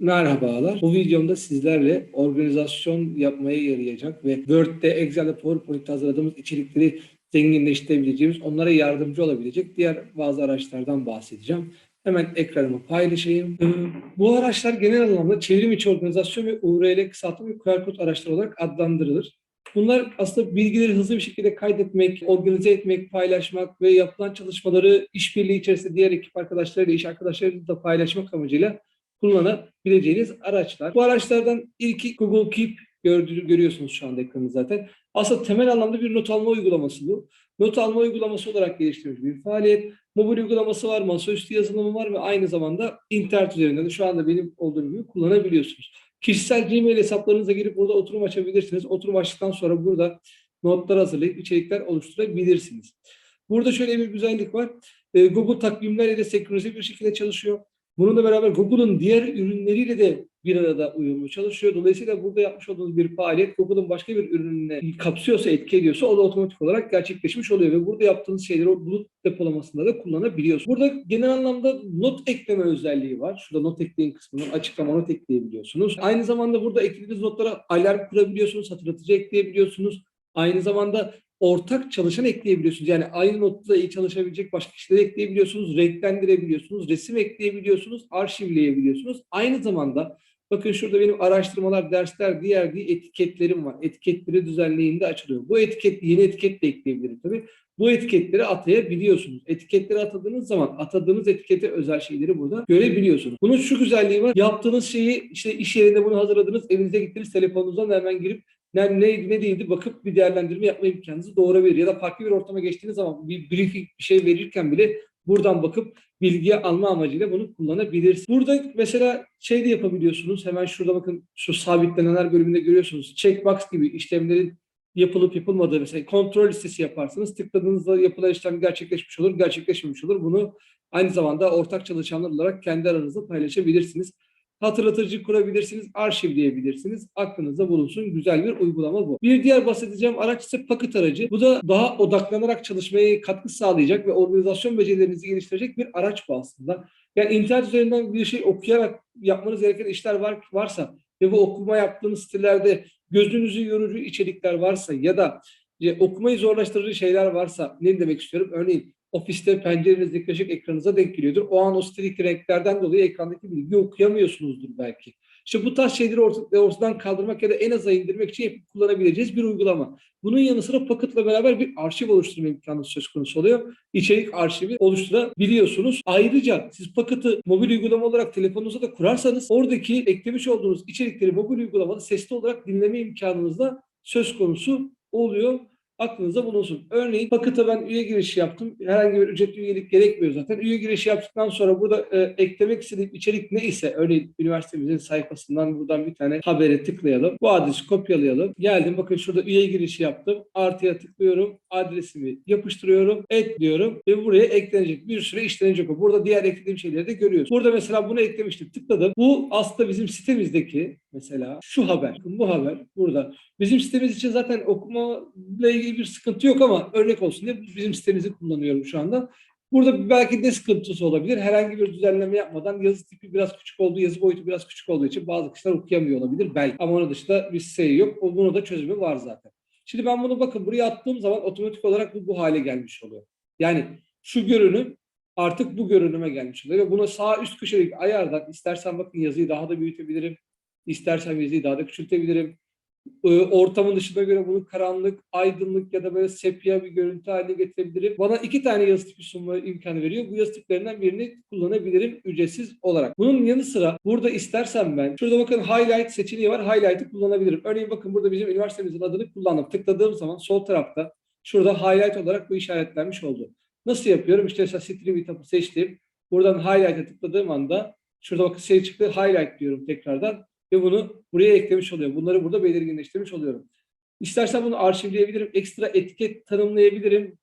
Merhabalar. Bu videomda sizlerle organizasyon yapmaya yarayacak ve Word'de, Excel'de, PowerPoint'te hazırladığımız içerikleri zenginleştirebileceğimiz, onlara yardımcı olabilecek diğer bazı araçlardan bahsedeceğim. Hemen ekranımı paylaşayım. Ee, Bu araçlar genel anlamda çevrim içi organizasyon ve URL kısaltma ve QR kod araçları olarak adlandırılır. Bunlar aslında bilgileri hızlı bir şekilde kaydetmek, organize etmek, paylaşmak ve yapılan çalışmaları işbirliği içerisinde diğer ekip arkadaşlarıyla, iş arkadaşlarıyla da paylaşmak amacıyla kullanabileceğiniz araçlar. Bu araçlardan ilki Google Keep gördüğünü görüyorsunuz şu anda ekranı zaten. Aslında temel anlamda bir not alma uygulaması bu. Not alma uygulaması olarak geliştirilmiş bir faaliyet. Mobil uygulaması var, masaüstü yazılımı var ve aynı zamanda internet üzerinden de şu anda benim olduğum gibi kullanabiliyorsunuz. Kişisel Gmail hesaplarınıza girip burada oturum açabilirsiniz. Oturum açtıktan sonra burada notlar hazırlayıp içerikler oluşturabilirsiniz. Burada şöyle bir güzellik var. Ee, Google takvimlerle senkronize bir şekilde çalışıyor. Bununla beraber Google'un diğer ürünleriyle de bir arada uyumlu çalışıyor. Dolayısıyla burada yapmış olduğunuz bir faaliyet Google'un başka bir ürününe kapsıyorsa, etki ediyorsa o da otomatik olarak gerçekleşmiş oluyor ve burada yaptığınız şeyleri o bulut depolamasında da kullanabiliyorsunuz. Burada genel anlamda not ekleme özelliği var. Şurada not ekleyin kısmından açıklama not ekleyebiliyorsunuz. Aynı zamanda burada eklediğiniz notlara alarm kurabiliyorsunuz, hatırlatıcı ekleyebiliyorsunuz. Aynı zamanda ortak çalışan ekleyebiliyorsunuz. Yani aynı notta iyi çalışabilecek başka kişileri ekleyebiliyorsunuz, renklendirebiliyorsunuz, resim ekleyebiliyorsunuz, arşivleyebiliyorsunuz. Aynı zamanda bakın şurada benim araştırmalar, dersler, diğer diye etiketlerim var. Etiketleri düzenleyinde açılıyor. Bu etiket, yeni etiket de ekleyebilirim tabii. Bu etiketleri atayabiliyorsunuz. Etiketleri atadığınız zaman atadığınız etikete özel şeyleri burada görebiliyorsunuz. Bunun şu güzelliği var. Yaptığınız şeyi işte iş yerinde bunu hazırladınız, evinize gittiniz, telefonunuzdan hemen girip ne, ne, ne değildi bakıp bir değerlendirme yapma imkanınızı doğurabilir. Ya da farklı bir ortama geçtiğiniz zaman bir briefing bir şey verirken bile buradan bakıp bilgi alma amacıyla bunu kullanabilirsiniz. Burada mesela şey de yapabiliyorsunuz. Hemen şurada bakın şu sabitlenenler bölümünde görüyorsunuz. Checkbox gibi işlemlerin yapılıp yapılmadığı mesela kontrol listesi yaparsınız. Tıkladığınızda yapılan işlem gerçekleşmiş olur, gerçekleşmemiş olur. Bunu aynı zamanda ortak çalışanlar olarak kendi aranızda paylaşabilirsiniz hatırlatıcı kurabilirsiniz, arşivleyebilirsiniz. Aklınızda bulunsun. Güzel bir uygulama bu. Bir diğer bahsedeceğim araç ise Paket aracı. Bu da daha odaklanarak çalışmaya katkı sağlayacak ve organizasyon becerilerinizi geliştirecek bir araç bu aslında. Yani internet üzerinden bir şey okuyarak yapmanız gereken işler var, varsa ve bu okuma yaptığınız sitelerde gözünüzü yorucu içerikler varsa ya da okumayı zorlaştırıcı şeyler varsa ne demek istiyorum? Örneğin ofiste pencerenizdeki ışık ekranınıza denk geliyordur. O an o sitelik renklerden dolayı ekrandaki bilgiyi okuyamıyorsunuzdur belki. İşte bu tarz şeyleri ortadan kaldırmak ya da en aza indirmek için kullanabileceğiz bir uygulama. Bunun yanı sıra Pocket'la beraber bir arşiv oluşturma imkanı söz konusu oluyor. İçerik arşivi oluşturabiliyorsunuz. Ayrıca siz Pocket'ı mobil uygulama olarak telefonunuza da kurarsanız oradaki eklemiş olduğunuz içerikleri mobil uygulamada sesli olarak dinleme imkanınız da söz konusu oluyor aklınızda bulunsun. Örneğin Pakıt'a ben üye girişi yaptım. Herhangi bir ücretli üyelik gerekmiyor zaten. Üye girişi yaptıktan sonra burada e, eklemek istediğim içerik neyse örneğin üniversitemizin sayfasından buradan bir tane habere tıklayalım. Bu adresi kopyalayalım. Geldim bakın şurada üye girişi yaptım. Artıya tıklıyorum. Adresimi yapıştırıyorum. Et diyorum ve buraya eklenecek. Bir süre işlenecek o. Burada diğer eklediğim şeyleri de görüyoruz. Burada mesela bunu eklemiştim. Tıkladım. Bu aslında bizim sitemizdeki mesela şu haber. Bu haber burada. Bizim sitemiz için zaten okuma ile ilgili bir sıkıntı yok ama örnek olsun diye bizim sitemizi kullanıyorum şu anda. Burada belki de sıkıntısı olabilir. Herhangi bir düzenleme yapmadan yazı tipi biraz küçük olduğu, yazı boyutu biraz küçük olduğu için bazı kişiler okuyamıyor olabilir belki. Ama onun dışında bir şey yok. Bunu da çözümü var zaten. Şimdi ben bunu bakın buraya attığım zaman otomatik olarak bu, bu hale gelmiş oluyor. Yani şu görünüm artık bu görünüme gelmiş oluyor. Buna sağ üst köşedeki ayardan istersen bakın yazıyı daha da büyütebilirim. İstersen yazıyı daha da küçültebilirim. Ee, ortamın dışına göre bunu karanlık, aydınlık ya da böyle sepya bir görüntü haline getirebilirim. Bana iki tane yazı tipi sunma imkanı veriyor. Bu yazı tiplerinden birini kullanabilirim ücretsiz olarak. Bunun yanı sıra burada istersen ben, şurada bakın highlight seçeneği var. Highlight'ı kullanabilirim. Örneğin bakın burada bizim üniversitemizin adını kullandım. Tıkladığım zaman sol tarafta şurada highlight olarak bu işaretlenmiş oldu. Nasıl yapıyorum? İşte mesela stream etapı seçtim. Buradan highlight'a tıkladığım anda şurada bakın şey çıktı. Highlight diyorum tekrardan ve bunu buraya eklemiş oluyorum. Bunları burada belirginleştirmiş oluyorum. İstersen bunu arşivleyebilirim. Ekstra etiket tanımlayabilirim.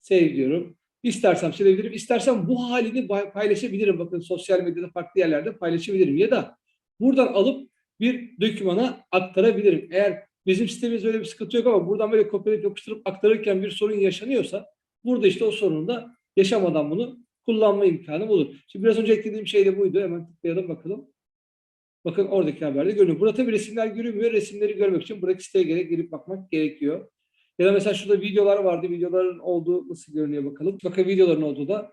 Save diyorum. İstersem silebilirim. İstersen bu halini paylaşabilirim. Bakın sosyal medyada farklı yerlerde paylaşabilirim. Ya da buradan alıp bir dokümana aktarabilirim. Eğer bizim sitemizde öyle bir sıkıntı yok ama buradan böyle kopyalayıp yapıştırıp aktarırken bir sorun yaşanıyorsa burada işte o sorunu da yaşamadan bunu kullanma imkanı olur. Şimdi biraz önce eklediğim şey de buydu. Hemen tıklayalım bakalım. Bakın oradaki haberde görünüyor. Burada tabii resimler görünmüyor. Resimleri görmek için buradaki siteye gerek girip bakmak gerekiyor. Ya da mesela şurada videolar vardı. Videoların olduğu nasıl görünüyor bakalım. Bakın videoların olduğu da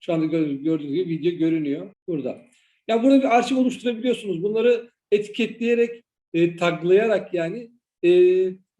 şu anda gördüğünüz, gibi video görünüyor burada. Ya burada bir arşiv oluşturabiliyorsunuz. Bunları etiketleyerek, e, taglayarak yani e,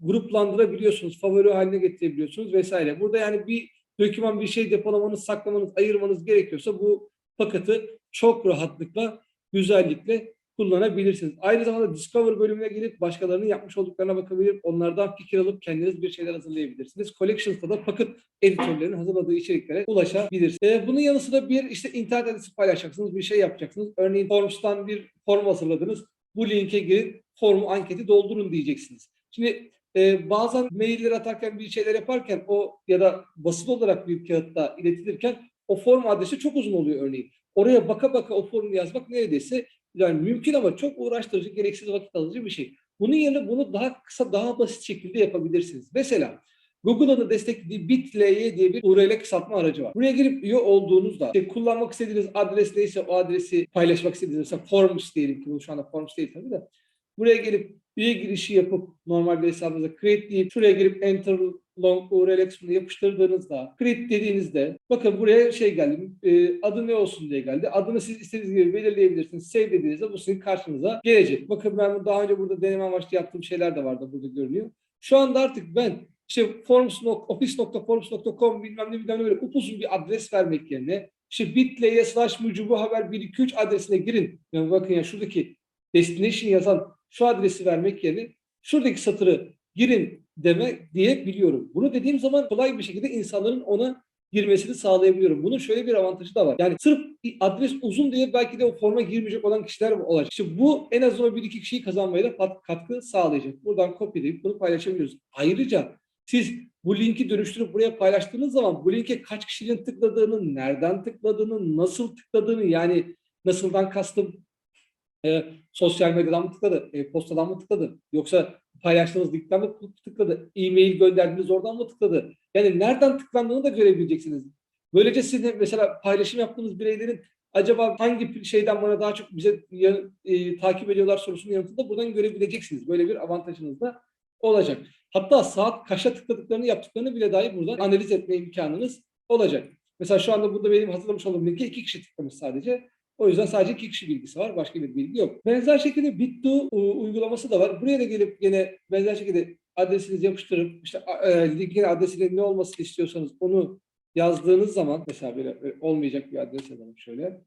gruplandırabiliyorsunuz. Favori haline getirebiliyorsunuz vesaire. Burada yani bir doküman bir şey depolamanız, saklamanız, ayırmanız gerekiyorsa bu paketi çok rahatlıkla, güzellikle kullanabilirsiniz. Aynı zamanda Discover bölümüne gelip başkalarının yapmış olduklarına bakabilir, onlardan fikir alıp kendiniz bir şeyler hazırlayabilirsiniz. Collections'ta da paket editörlerin hazırladığı içeriklere ulaşabilirsiniz. Ee, bunun yanı sıra bir işte internet adresi paylaşacaksınız, bir şey yapacaksınız. Örneğin Forms'tan bir form hazırladınız. Bu linke girin, formu anketi doldurun diyeceksiniz. Şimdi e, bazen mailler atarken bir şeyler yaparken o ya da basılı olarak bir kağıtta iletilirken o form adresi çok uzun oluyor örneğin. Oraya baka baka o formu yazmak neredeyse yani mümkün ama çok uğraştırıcı, gereksiz vakit alıcı bir şey. Bunun yerine bunu daha kısa, daha basit şekilde yapabilirsiniz. Mesela Google'ın da desteklediği BitLY diye bir URL kısaltma aracı var. Buraya girip üye olduğunuzda işte kullanmak istediğiniz adres neyse o adresi paylaşmak istediğiniz mesela Forms diyelim ki bu şu anda Forms değil tabii de. Buraya gelip üye girişi yapıp normal bir hesabınıza create deyip şuraya girip enter long URL kısmını yapıştırdığınızda create dediğinizde bakın buraya şey geldi e, adı ne olsun diye geldi. Adını siz istediğiniz gibi belirleyebilirsiniz. Save dediğinizde bu sizin karşınıza gelecek. Bakın ben daha önce burada deneme amaçlı yaptığım şeyler de vardı burada görünüyor. Şu anda artık ben işte forms, office.forms.com bilmem ne bilmem ne böyle upuzun bir adres vermek yerine işte bitleye slash mucubu haber 123 adresine girin. Yani bakın ya şuradaki destination yazan şu adresi vermek yerine şuradaki satırı girin deme diyebiliyorum. Bunu dediğim zaman kolay bir şekilde insanların ona girmesini sağlayabiliyorum. Bunun şöyle bir avantajı da var. Yani sırf adres uzun diye belki de o forma girmeyecek olan kişiler olacak. İşte bu en azından bir iki kişiyi kazanmaya da katkı sağlayacak. Buradan kopyalayıp bunu paylaşabiliyoruz. Ayrıca siz bu linki dönüştürüp buraya paylaştığınız zaman bu linke kaç kişinin tıkladığını, nereden tıkladığını, nasıl tıkladığını yani nasıldan kastım e, sosyal medyadan mı tıkladı, e, postadan mı tıkladı, yoksa paylaştığınız linkten mi tıkladı, e-mail gönderdiğiniz oradan mı tıkladı? Yani nereden tıklandığını da görebileceksiniz. Böylece sizin mesela paylaşım yaptığınız bireylerin acaba hangi şeyden bana daha çok bize e, takip ediyorlar sorusunun yanıtını da buradan görebileceksiniz. Böyle bir avantajınız da olacak. Hatta saat kaça tıkladıklarını yaptıklarını bile dahi buradan analiz etme imkanınız olacak. Mesela şu anda burada benim hazırlamış olduğum linke iki kişi tıklamış sadece. O yüzden sadece iki kişi bilgisi var. Başka bir bilgi yok. Benzer şekilde Bitdo uygulaması da var. Buraya da gelip yine benzer şekilde adresinizi yapıştırıp işte e, linkin adresinin ne olmasını istiyorsanız onu yazdığınız zaman mesela böyle, böyle olmayacak bir adres yazalım şöyle.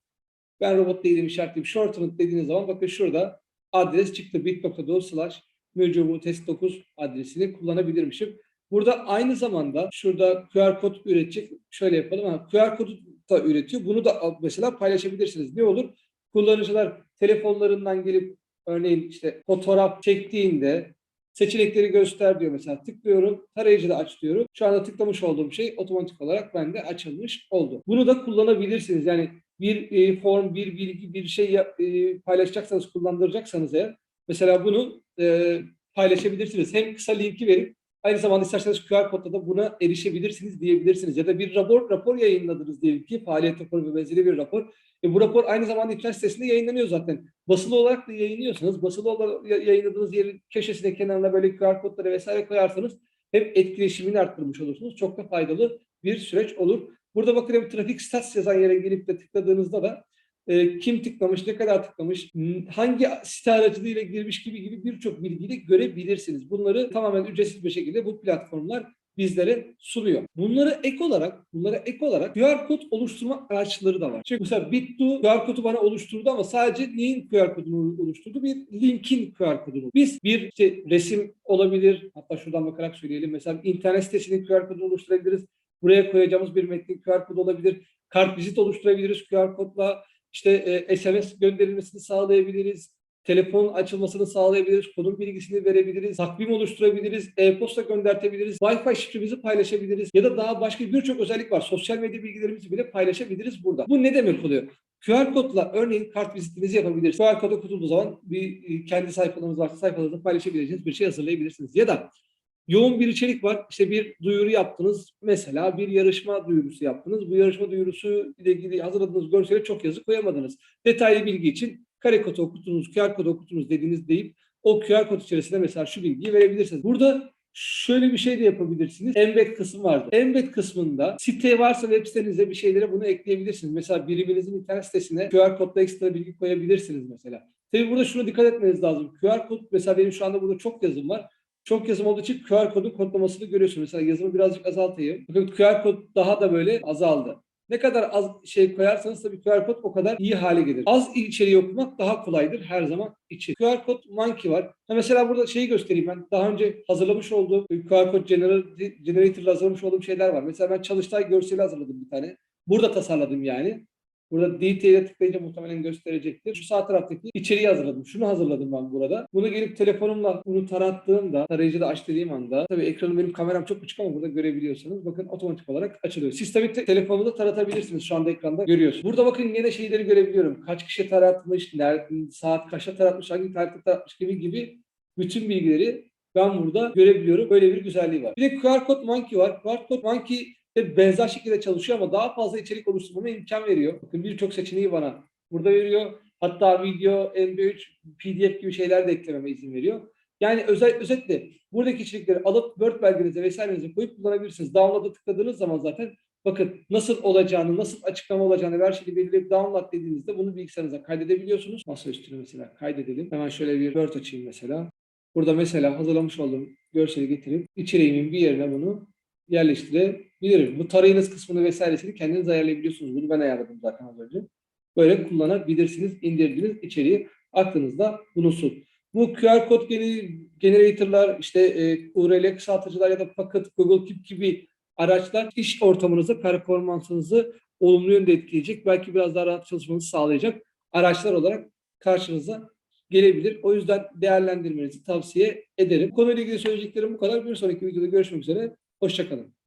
Ben robot değilim işaretleyip shortened dediğiniz zaman bakın şurada adres çıktı bit.do slash mücubu test 9 adresini kullanabilirmişim. Burada aynı zamanda şurada QR kod üretecek. Şöyle yapalım. Ha, QR kodu da üretiyor. Bunu da mesela paylaşabilirsiniz. Ne olur? Kullanıcılar telefonlarından gelip örneğin işte fotoğraf çektiğinde seçenekleri göster diyor mesela. Tıklıyorum. Tarayıcıda aç diyorum. Şu anda tıklamış olduğum şey otomatik olarak bende açılmış oldu. Bunu da kullanabilirsiniz. Yani bir e, form, bir bilgi, bir şey e, paylaşacaksanız, kullandıracaksanız eğer mesela bunu e, paylaşabilirsiniz. Hem kısa linki verip aynı zamanda isterseniz QR kodla da buna erişebilirsiniz diyebilirsiniz. Ya da bir rapor rapor yayınladınız diyelim ki faaliyet raporu ve benzeri bir rapor. E bu rapor aynı zamanda internet sitesinde yayınlanıyor zaten. Basılı olarak da yayınlıyorsanız basılı olarak yayınladığınız yerin köşesine kenarına böyle QR kodları vesaire koyarsanız hem etkileşimini arttırmış olursunuz. Çok da faydalı bir süreç olur. Burada bakın hem trafik stats yazan yere gelip de tıkladığınızda da e, kim tıklamış, ne kadar tıklamış, hangi site aracılığıyla girmiş gibi gibi birçok bilgiyi görebilirsiniz. Bunları tamamen ücretsiz bir şekilde bu platformlar bizlere sunuyor. Bunları ek olarak, bunlara ek olarak QR kod oluşturma araçları da var. Çünkü mesela Bitdo QR kodu bana oluşturdu ama sadece neyin QR kodunu oluşturdu? Bir linkin QR kodunu. Biz bir işte resim olabilir, hatta şuradan bakarak söyleyelim. Mesela internet sitesinin QR kodunu oluşturabiliriz. Buraya koyacağımız bir metnin QR kodu olabilir. Kart vizit oluşturabiliriz QR kodla işte e, SMS gönderilmesini sağlayabiliriz. Telefon açılmasını sağlayabiliriz. Konum bilgisini verebiliriz. Takvim oluşturabiliriz. E-posta göndertebiliriz. Wi-Fi şifremizi paylaşabiliriz. Ya da daha başka birçok özellik var. Sosyal medya bilgilerimizi bile paylaşabiliriz burada. Bu ne demek oluyor? QR kodla örneğin kart vizitinizi yapabilirsiniz. QR kodu kurulduğu zaman bir kendi sayfalarınız varsa sayfalarınızda paylaşabileceğiniz bir şey hazırlayabilirsiniz. Ya da yoğun bir içerik var. İşte bir duyuru yaptınız. Mesela bir yarışma duyurusu yaptınız. Bu yarışma duyurusu ile ilgili hazırladığınız görsele çok yazı koyamadınız. Detaylı bilgi için kare kodu okutunuz, QR kodu okutunuz dediğiniz deyip o QR kod içerisinde mesela şu bilgiyi verebilirsiniz. Burada şöyle bir şey de yapabilirsiniz. Embed kısmı vardır. Embed kısmında site varsa web sitenizde bir şeylere bunu ekleyebilirsiniz. Mesela biriminizin internet sitesine QR kodla ekstra bilgi koyabilirsiniz mesela. Tabii burada şuna dikkat etmeniz lazım. QR kod mesela benim şu anda burada çok yazım var. Çok yazım olduğu için QR kodun kodlamasını görüyorsunuz. Mesela yazımı birazcık azaltayım. Bakın QR kod daha da böyle azaldı. Ne kadar az şey koyarsanız tabii QR kod o kadar iyi hale gelir. Az içeriği okumak daha kolaydır her zaman için. QR kod monkey var. Ha mesela burada şeyi göstereyim ben. Daha önce hazırlamış olduğum QR kod gener- generator'la hazırlamış olduğum şeyler var. Mesela ben çalıştay görseli hazırladım bir tane. Burada tasarladım yani. Burada detail'e tıklayınca muhtemelen gösterecektir. Şu sağ taraftaki içeriği hazırladım. Şunu hazırladım ben burada. Bunu gelip telefonumla bunu tarattığımda, tarayıcıda aç dediğim anda, tabii ekranım benim kameram çok küçük ama burada görebiliyorsanız bakın otomatik olarak açılıyor. Siz tabii te- telefonunuza taratabilirsiniz. Şu anda ekranda görüyorsunuz. Burada bakın yine şeyleri görebiliyorum. Kaç kişi taratmış, nerede, saat kaçta taratmış, hangi tarihte taratmış gibi gibi bütün bilgileri ben burada görebiliyorum. Böyle bir güzelliği var. Bir de QR Code Monkey var. QR Code Monkey de benzer şekilde çalışıyor ama daha fazla içerik oluşturmama imkan veriyor. Bakın birçok seçeneği bana burada veriyor. Hatta video, MP3, PDF gibi şeyler de eklememe izin veriyor. Yani özel, özetle buradaki içerikleri alıp Word belgenize vesairenize koyup kullanabilirsiniz. Download'a tıkladığınız zaman zaten bakın nasıl olacağını, nasıl açıklama olacağını ve her şeyi belirleyip download dediğinizde bunu bilgisayarınıza kaydedebiliyorsunuz. Masa mesela kaydedelim. Hemen şöyle bir Word açayım mesela. Burada mesela hazırlamış olduğum görseli getirip içeriğimin bir yerine bunu yerleştirebilirim. Bu tarayınız kısmını vesairesini kendiniz ayarlayabiliyorsunuz. Bunu ben ayarladım zaten az önce. Böyle kullanabilirsiniz. indirdiğiniz içeriği aklınızda bulunsun. Bu QR kod gene- generator'lar, işte e, URL kısaltıcılar ya da Pocket, Google Keep gibi araçlar iş ortamınızı, performansınızı olumlu yönde etkileyecek. Belki biraz daha rahat çalışmanızı sağlayacak araçlar olarak karşınıza gelebilir. O yüzden değerlendirmenizi tavsiye ederim. Konuyla ilgili söyleyeceklerim bu kadar. Bir sonraki videoda görüşmek üzere. Hoşçakalın.